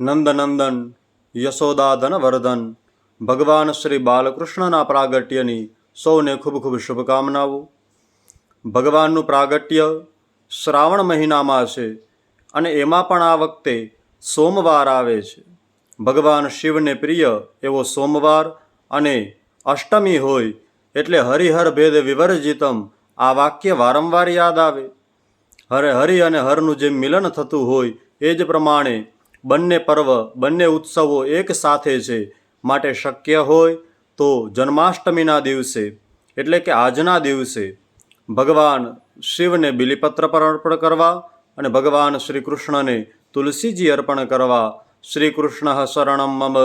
નંદનંદન યશોદાધન વરદન ભગવાન શ્રી બાલકૃષ્ણના પ્રાગટ્યની સૌને ખૂબ ખૂબ શુભકામનાઓ ભગવાનનું પ્રાગટ્ય શ્રાવણ મહિનામાં છે અને એમાં પણ આ વખતે સોમવાર આવે છે ભગવાન શિવને પ્રિય એવો સોમવાર અને અષ્ટમી હોય એટલે હરિહર ભેદ વિવર્જિતમ આ વાક્ય વારંવાર યાદ આવે હરે હરિ અને હરનું જેમ મિલન થતું હોય એ જ પ્રમાણે બંને પર્વ, બંને ઉત્સવો એક સાથે છે. માટે શક્ય હોય તો જન્માષ્ટમીના દિવસે, એટલે કે આજના દિવસે, ભગવાન શિવને બિલીપત્ર પર અર્પણ કરવા અને ભગવાન શ્રી કૃષ્ણને તુલસીજી અર્પણ કરવા. શ્રી કૃષ્ણ શરણમ મમ.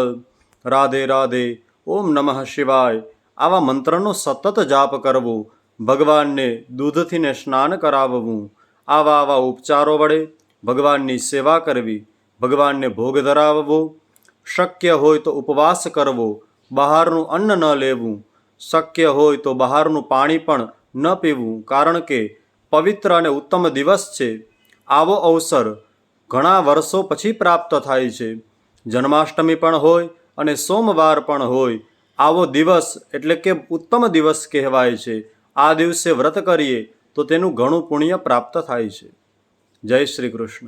રાધે રાધે. ઓમ નમઃ શિવાય. આવા મંત્રનો સતત જાપ કરવો, ભગવાનને દૂધથીને સ્નાન કરાવવું. આવા આવા ઉપચારો વડે ભગવાનની સેવા કરવી. ભગવાનને ભોગ ધરાવવો, શક્ય હોય તો ઉપવાસ કરવો, બહારનું અન્ન ન લેવું, શક્ય હોય તો બહારનું પાણી પણ ન પીવું, કારણ કે પવિત્ર અને ઉત્તમ દિવસ છે. આવો અવસર ઘણા વર્ષો પછી પ્રાપ્ત થાય છે. જન્માષ્ટમી પણ હોય અને સોમવાર પણ હોય. આવો દિવસ એટલે કે ઉત્તમ દિવસ કહેવાય છે. આ દિવસે વ્રત કરીએ તો તેનું ઘણું પુણ્ય પ્રાપ્ત થાય છે. જય શ્રી કૃષ્ણ.